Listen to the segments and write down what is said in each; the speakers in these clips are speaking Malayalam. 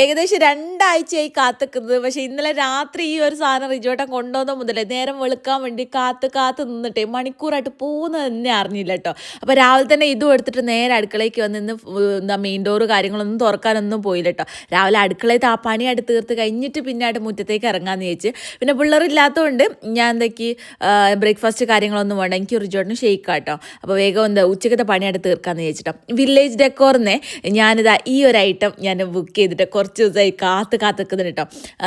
ഏകദേശം രണ്ടാഴ്ചയായി കാത്തുക്കുന്നത്. പക്ഷെ ഇന്നലെ രാത്രി ഈ ഒരു സാധനം റിജോട്ടം കൊണ്ടുവന്ന മുതലേ നേരം വെളുക്കാൻ വേണ്ടി കാത്ത് കാത്ത് നിന്നിട്ടേ മണിക്കൂറായിട്ട് പോകുന്നത് തന്നെ അറിഞ്ഞില്ല കേട്ടോ. അപ്പോൾ രാവിലെ തന്നെ ഇതും എടുത്തിട്ട് നേരെ അടുക്കളയ്ക്ക് വന്ന് ഇന്ന് എന്താ മെയിൻ ഡോറ് കാര്യങ്ങളൊന്നും തുറക്കാനൊന്നും പോയില്ല കേട്ടോ. രാവിലെ അടുക്കളയിൽ ആ പണിയായിട്ട് തീർത്ത് കഴിഞ്ഞിട്ട് പിന്നായിട്ട് മുറ്റത്തേക്ക് ഇറങ്ങാമെന്ന് ചോദിച്ച്. പിന്നെ പിള്ളേരില്ലാത്തതുകൊണ്ട് ഞാൻ എന്തൊക്കെ ബ്രേക്ക്ഫാസ്റ്റ് കാര്യങ്ങളൊന്നും വേണ്ട. എനിക്ക് റിജോട്ടിന് ഷെയ്ക്ക് കേട്ടോ. അപ്പോൾ വേഗം എന്താ ഉച്ചക്കത്തെ പണിയായിട്ട് തീർക്കാമെന്ന് ചോദിച്ചിട്ടോ. വില്ലേജ് ഡെക്കോറിനെ ഞാനിതാ ഈ ഒരു ഐറ്റം ഞാൻ ബുക്ക് ചെയ്തിട്ട് കുറച്ച് ദിവസമായി കാത്ത് കാത്തിക്കുന്നുണ്ട് കേട്ടോ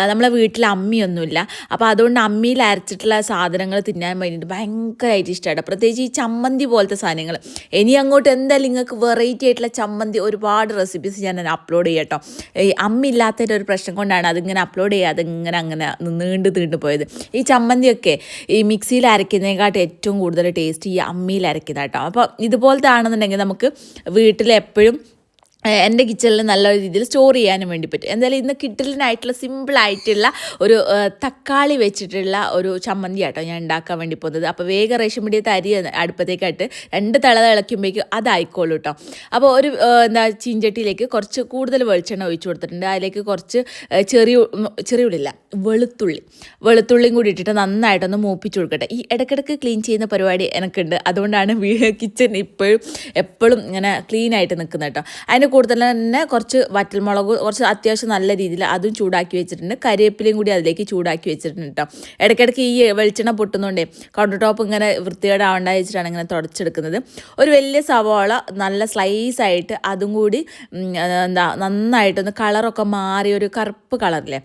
നമ്മളെ വീട്ടിൽ അമ്മിയൊന്നുമില്ല അപ്പോൾ അതുകൊണ്ട് അമ്മിയിൽ അരച്ചിട്ടുള്ള സാധനങ്ങൾ തിന്നാൻ വേണ്ടിയിട്ട് ഭയങ്കരമായിട്ട് ഇഷ്ടമാണ് പ്രത്യേകിച്ച് ഈ ചമ്മന്തി പോലത്തെ സാധനങ്ങൾ ഇനി അങ്ങോട്ട് എന്തായാലും നിങ്ങൾക്ക് വെറൈറ്റി ആയിട്ടുള്ള ചമ്മന്തി ഒരുപാട് റെസിപ്പീസ് ഞാൻ അപ്ലോഡ് ചെയ്യാം കേട്ടോ ഈ അമ്മ ഇല്ലാത്തതിന്റെ ഒരു പ്രശ്നം കൊണ്ടാണ് അതിങ്ങനെ അപ്ലോഡ് ചെയ്യുക അതിങ്ങനെ അങ്ങനെ നീണ്ട് നീണ്ടു പോയത്. ഈ ചമ്മന്തിയൊക്കെ ഈ മിക്സിയിൽ അരയ്ക്കുന്നതിനെക്കാട്ടും ഏറ്റവും കൂടുതൽ ടേസ്റ്റ് ഈ അമ്മിയിൽ അരയ്ക്കുന്ന അപ്പോൾ ഇതുപോലത്തെ ആണെന്നുണ്ടെങ്കിൽ നമുക്ക് വീട്ടിൽ എപ്പോഴും എന്റെ കിച്ചണിൽ നല്ല രീതിയിൽ സ്റ്റോർ ചെയ്യാനും വേണ്ടി പറ്റും. എന്തായാലും ഇന്ന് കിട്ടലിനായിട്ടുള്ള സിമ്പിളായിട്ടുള്ള ഒരു തക്കാളി വെച്ചിട്ടുള്ള ഒരു ചമ്മന്തി ആട്ടോ ഞാൻ ഉണ്ടാക്കാൻ വേണ്ടി പോകുന്നത്. അപ്പോൾ വേഗം റേഷൻ പിടിയത്തെ അരി അടുപ്പത്തേക്കായിട്ട് രണ്ട് തള തിളയ്ക്കുമ്പോഴേക്കും അതായിക്കോളൂ കേട്ടോ അപ്പോൾ ഒരു എന്താ ചീഞ്ചട്ടിയിലേക്ക് കുറച്ച് കൂടുതൽ വെളിച്ചെണ്ണ ഒഴിച്ചു കൊടുത്തിട്ടുണ്ട്. അതിലേക്ക് കുറച്ച് ചെറിയ ചെറിയ ചെറിയുള്ളില്ല വെളുത്തുള്ളി. വെളുത്തുള്ളിയും കൂടി ഇട്ടിട്ട് നന്നായിട്ടൊന്ന് മൂപ്പിച്ച് കൊടുക്കട്ടെ. ഈ ഇടയ്ക്കിടയ്ക്ക് ക്ലീൻ ചെയ്യുന്ന പരിപാടി എനിക്കുണ്ട്. അതുകൊണ്ടാണ് കിച്ചൺ ഇപ്പോഴും എപ്പോഴും ഇങ്ങനെ ക്ലീൻ ആയിട്ട് നിൽക്കുന്നത് കേട്ടോ അതിന്റെ കൂടുതൽ തന്നെ കുറച്ച് വറ്റൽമുളക് കുറച്ച് അത്യാവശ്യം നല്ല രീതിയിൽ അതും ചൂടാക്കി വെച്ചിട്ടുണ്ട്. കരിവേപ്പിലയും കൂടി അതിലേക്ക് ചൂടാക്കി വെച്ചിട്ടുണ്ട് കേട്ടോ ഇടയ്ക്കിടയ്ക്ക് ഈ വെളിച്ചെണ്ണ പൊട്ടുന്നതുകൊണ്ടേ കൗണ്ടർ ടോപ്പ് ഇങ്ങനെ വൃത്തികേടാവണ്ട വെച്ചിട്ടാണ് ഇങ്ങനെ തുടച്ചെടുക്കുന്നത്. ഒരു വലിയ സവാള നല്ല സ്ലൈസ് ആയിട്ട് അതും കൂടി എന്താ നന്നായിട്ടൊന്ന് കളറൊക്കെ മാറി ഒരു കറുപ്പ് കളറില്ലേ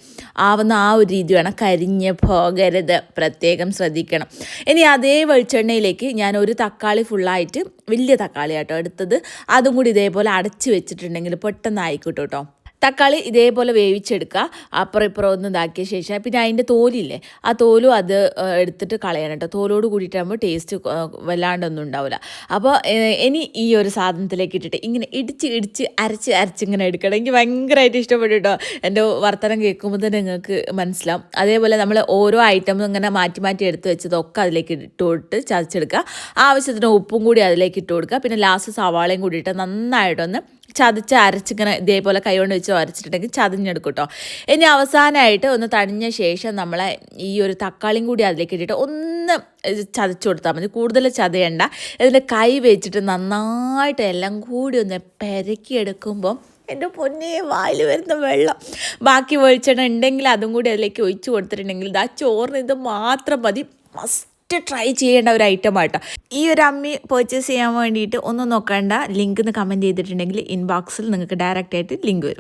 ആവുന്ന ആ ഒരു രീതി വേണം കരിഞ്ഞ് പോകരുത്. പ്രത്യേകം ശ്രദ്ധിക്കണം. ഇനി അതേ വെളിച്ചെണ്ണയിലേക്ക് ഞാൻ ഒരു തക്കാളി ഫുള്ളായിട്ട് വലിയ തക്കാളി കേട്ടോ എടുത്തത്. അതും കൂടി ഇതേപോലെ അടച്ചു വെച്ചിട്ടുണ്ടെങ്കിൽ പെട്ടെന്ന് ആയിക്കോട്ടോ കേട്ടോ തക്കാളി ഇതേപോലെ വേവിച്ചെടുക്കുക. അപ്പുറം ഇപ്പുറം ഒന്ന് ഇതാക്കിയ ശേഷം പിന്നെ അതിന്റെ തോലില്ലേ ആ തോലും അത് എടുത്തിട്ട് കളയണം കേട്ടോ. തോലോട് കൂടിയിട്ടാകുമ്പോൾ ടേസ്റ്റ് വല്ലാണ്ടൊന്നും ഉണ്ടാവില്ല അപ്പോൾ ഇനി ഈ ഒരു സാധനത്തിലേക്ക് ഇട്ടിട്ട് ഇങ്ങനെ ഇടിച്ച് ഇടിച്ച് അരച്ച് അരച്ച് ഇങ്ങനെ എടുക്കണം. എനിക്ക് ഭയങ്കരമായിട്ട് ഇഷ്ടപ്പെട്ടു കേട്ടോ. എന്റെ വർത്തനം കേൾക്കുമ്പോൾ തന്നെ നിങ്ങൾക്ക് മനസ്സിലാവും. അതേപോലെ നമ്മൾ ഓരോ ഐറ്റം ഇങ്ങനെ മാറ്റി മാറ്റി എടുത്ത് വെച്ചതൊക്കെ അതിലേക്ക് ഇട്ട് ചതച്ചെടുക്കുക. ആവശ്യത്തിന് ഉപ്പും കൂടി അതിലേക്ക് ഇട്ട് കൊടുക്കുക. പിന്നെ ലാസ്റ്റ് സവാളയും കൂടി ഇട്ട് നന്നായിട്ടൊന്ന് ചതച്ച് അരച്ചിങ്ങനെ ഇതേപോലെ കൈകൊണ്ട് വെച്ച് അരച്ചിട്ടുണ്ടെങ്കിൽ ചതഞ്ഞെടുക്കും കേട്ടോ ഇനി അവസാനമായിട്ട് ഒന്ന് തണിഞ്ഞ ശേഷം നമ്മളെ ഈ ഒരു തക്കാളിയും കൂടി അതിലേക്ക് ഇട്ടിട്ട് ഒന്ന് ചതച്ചു കൊടുത്താൽ മതി. കൂടുതൽ ചതയണ്ട. ഇതിന്റെ കൈ വെച്ചിട്ട് നന്നായിട്ട് എല്ലാം കൂടി ഒന്ന് പെരക്കിയെടുക്കുമ്പം എന്റെ പൊന്നേ വായിൽ വരുന്ന വെള്ളം. ബാക്കി വെളിച്ചെണ്ണ ഉണ്ടെങ്കിൽ അതും കൂടി അതിലേക്ക് ഒഴിച്ചു കൊടുത്തിട്ടുണ്ടെങ്കിൽ ഇതാ ചോറിന് ഇത് മാത്രം മതി. മസ്റ്റ് ട്രൈ ചെയ്യേണ്ട ഒരു ഐറ്റം ആട്ടോ. ഈ ഒരു അമ്മി പർച്ചേസ് ചെയ്യാൻ വേണ്ടിയിട്ട് ഒന്നും നോക്കണ്ട. ലിങ്ക് എന്ന് കമന്റ് ചെയ്തിട്ടുണ്ടെങ്കിൽ ഇൻബോക്സിൽ നിങ്ങൾക്ക് ഡയറക്റ്റായിട്ട് ലിങ്ക് വരും.